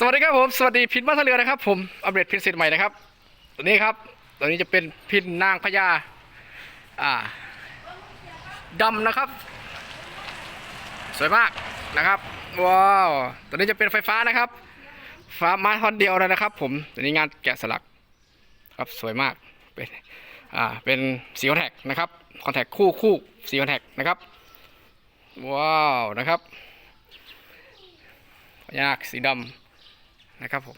สวัสดีครับผมสวัสดีพินบ้านทะเรือนะครับผมอัปเดตพินเสร็จใหม่นะครับตัวนี้ครับตัวนี้จะเป็นพินนางพญาอ่าดำนะครับ สวยมากนะครับว้าวตัวนี้จะเป็นไฟฟ้านะครับฟ้ามาท่อนเดียวเลยนะครับ ผมตัวนี้งานแกะสลักครับสวยมากเป็นอ่าเป็นสีคอนแทคนะครับคอนแทคคู่คู่สีคอนแทคนะครับว้าวนะครับพญานาคสีดำ นะครับผม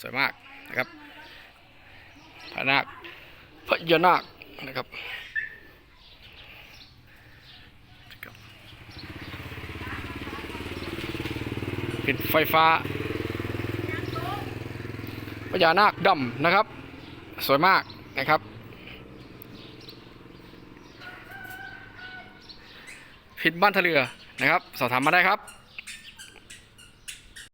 สวยมากนะครับพญานาคพญานาคนะครับป็นไฟฟ้าพญานาคดำนะครับ สวยมากนะครับพินบ้านทะเรือนะครับ สอบถามมาได้ครับ